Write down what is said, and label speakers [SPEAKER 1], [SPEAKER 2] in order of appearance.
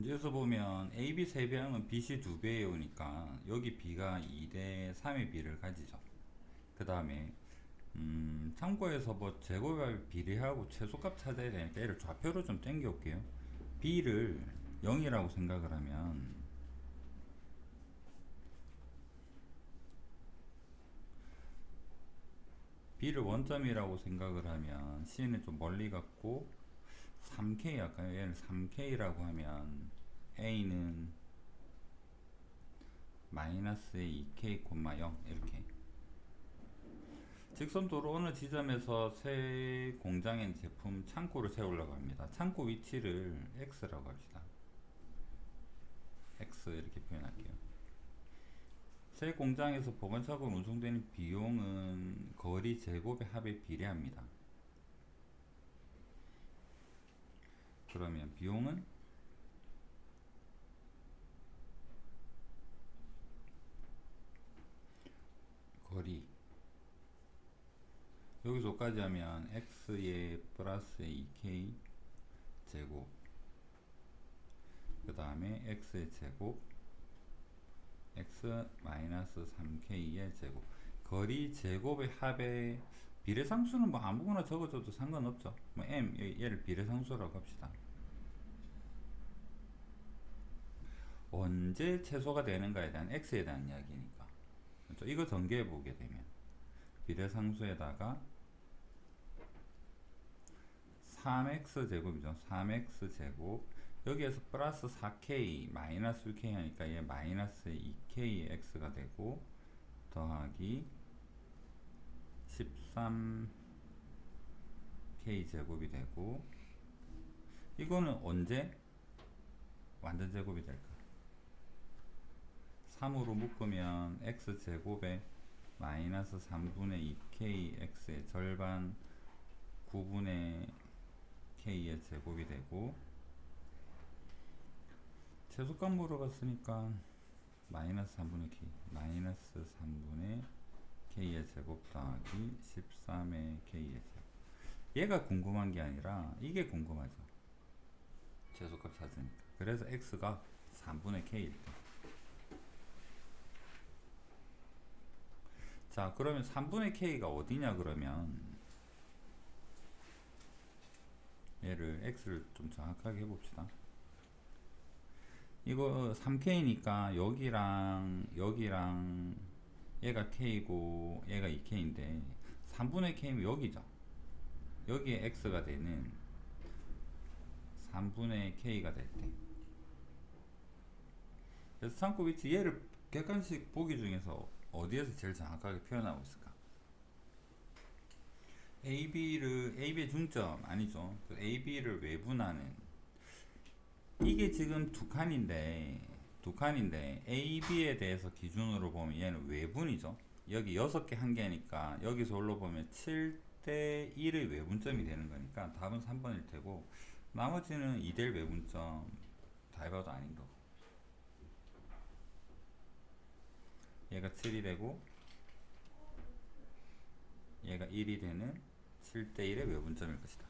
[SPEAKER 1] 문제에서 보면 AB 3배하면 BC 2배에 오니까 여기 B가 2대 3의 B를 가지죠. 그 다음에 음, 참고해서 뭐 제곱을 비례하고 최소값 찾아야 되니까 얘를 좌표로 좀 당겨 올게요. B를 0이라고 생각을 하면 B를 원점이라고 생각을 하면 C는 좀 멀리 갔고 3K 할까요? 얘는 3K라고 하면 A는 마이너스의 2K, 0 이렇게 직선도로 어느 지점에서 새 공장의 제품 창고를 세우려고 합니다. 창고 위치를 X라고 합시다. X 이렇게 표현할게요. 새 공장에서 보관차고 운송되는 비용은 거리 제곱의 합에 비례합니다. 그러면 비용은? 거리. 여기서까지 하면 x의 플러스의 2k 제곱. 그 다음에 x의 제곱. X 마이너스 3k의 제곱. 거리 제곱의 합의 비례상수는 뭐 아무거나 적어줘도 상관없죠. 뭐 m 얘를 비례상수라고 합시다 언제 최소가 되는가에 대한 x에 대한 이야기니까. 그렇죠? 이거 전개해 보게 되면 비례상수에다가 3x 제곱이죠. 3x 제곱. 여기에서 플러스 4k 마이너스 6k 하니까 얘 마이너스 2k x가 되고 더하기 13k 제곱이 되고 이거는 언제 완전 제곱이 될까 3으로 묶으면 x 제곱에 마이너스 3분의 2k x의 절반 9분의 k의 제곱이 되고 최소값 물어봤으니까 마이너스 3분의 k 마이너스 3분의 k의 제곱 더하기 13의 k의 제곱. 얘가 궁금한 게 아니라 이게 궁금하죠. 최소값 찾으니까. 그래서 x가 3분의 k일 때 자, 그러면 3분의 k가 어디냐 그러면 얘를 x를 좀 정확하게 해봅시다. 이거 3k니까 여기랑 여기랑 얘가 k고 얘가 2k인데 3분의 k면 여기죠. 여기에 x가 되는 3분의 k가 될 때. 그래서 참고 위치 얘를 객관식 보기 중에서 어디에서 제일 정확하게 표현하고 있을까? AB를 AB의 중점 아니죠. 그 AB를 외분하는 이게 지금 두 칸인데 두 칸인데 AB에 대해서 기준으로 보면 얘는 외분이죠. 여기 여섯 개 한 개니까 여기서 올라 보면 7대 1의 외분점이 되는 거니까 답은 3번일 테고 나머지는 2대 1 외분점 다 해봐도 아닌 거고 얘가 7이 되고 얘가 1이 되는 7대1의 외분점일 것이다.